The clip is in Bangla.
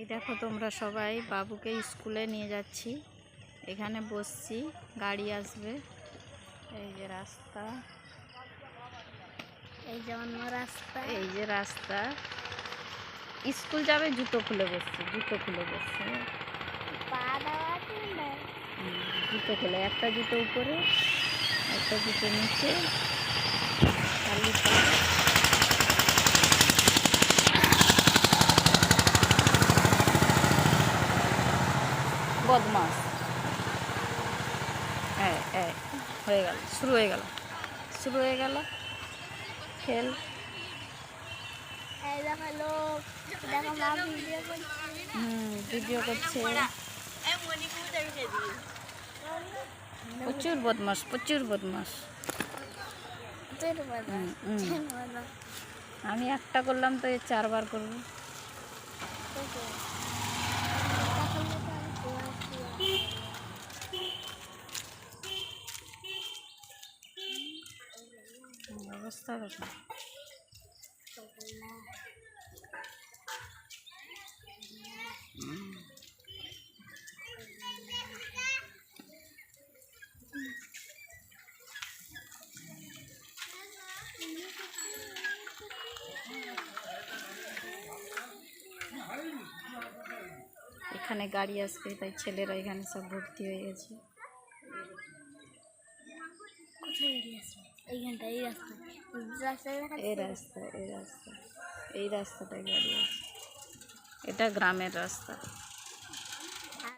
এই দেখো তোমরা সবাই বাবুকে স্কুলে নিয়ে যাচ্ছি। এখানে বসছি গাড়ি আসবে। এই যে রাস্তা। এই যে অন্য রাস্তা। এই যে রাস্তা। স্কুল যাবে জুতো খুলে বসছি জুতো খুলে বসছি। জুতো খুলে। একটা জুতো উপরে একটা জুতো নিচে খালি পা। বদমাস। হ্যাঁ হ্যাঁ হয়ে গেল শুরু হয়ে গেল শুরু হয়ে গেল খেল। এই দেখো লোক দেখো মা ভিডিও করছে। হুম ভিডিও করছে। প্রচুর বদমাস প্রচুর বদমাস। আমি একটা করলাম তো চারবার করব। অবস্থা দেখো। এখানে গাড়ি আসবে, তাই ছেলেরা এখানে সব ভর্তি হয়ে গেছে। কোথায় গাড়ি আসবে? এইখানটা এই রাস্তা। এই রাস্তা এই রাস্তা। এই রাস্তাটায় গাড়ি আছে। এটা গ্রামের রাস্তা।